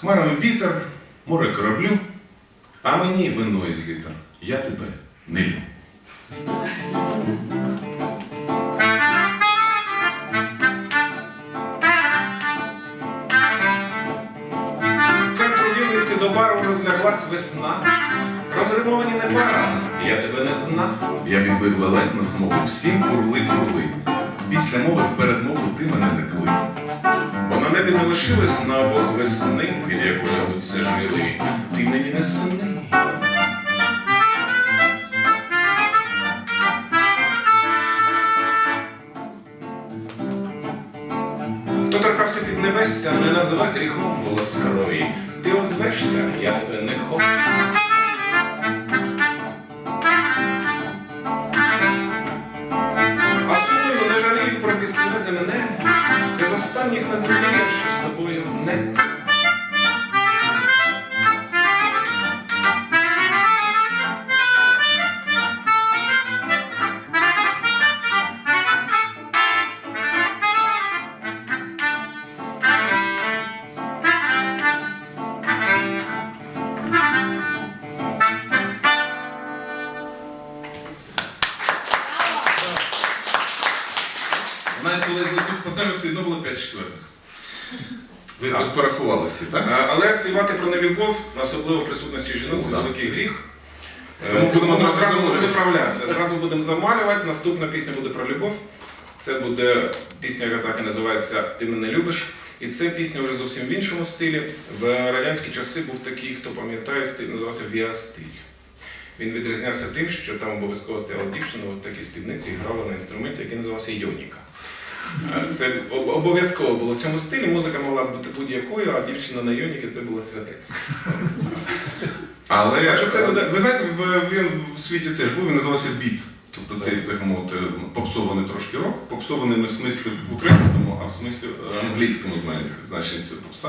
Хмарами вітер, море кораблю, а мені вино із літер. Я тебе не лю. З центру Вінниці до бару розляглась весна. Розримовані не пара, я тебе не зна. Я відбив лелек на змову, всім курли курли. Після мови в передмову ти мене не клик. На небі не лишилось на обох весни, від якої це жили. Ти мені не сни. Хто торкався під небесся, не називай гріхом голос крові. Ти озвешся, я тебе не хочу. А сумою не жалію про пісне земне, ти з останніх на землі, що з тобою не. Навіть коли я злетів з все одно було 5 четвертих. Ви Так. порахувалися, так? Е, Але співати про нелюбов, особливо в присутності жінок, це Ну, да. великий гріх. Е, Тому будемо одразу зразу замалювати. виправлятися. Зразу будемо замалювати. Наступна пісня буде про любов. Це буде пісня, яка так і називається Ти мене любиш. І це пісня вже зовсім в іншому стилі. В радянські часи був такий, хто пам'ятає, стиль називався Віастиль. Він відрізнявся тим, що там обов'язково стояла дівчина, от такі спідниці і грала на інструменті, який називався Йоніка. Це обов'язково було в цьому стилі. Музика могла бути будь-якою, а дівчина на Йоніки це було святе. Але це буде? ви знаєте, він в світі теж був, він називався біт. Тобто це так мовити попсований трошки рок, попсований не в смислі в українському, а в смислі англійському значенні попса.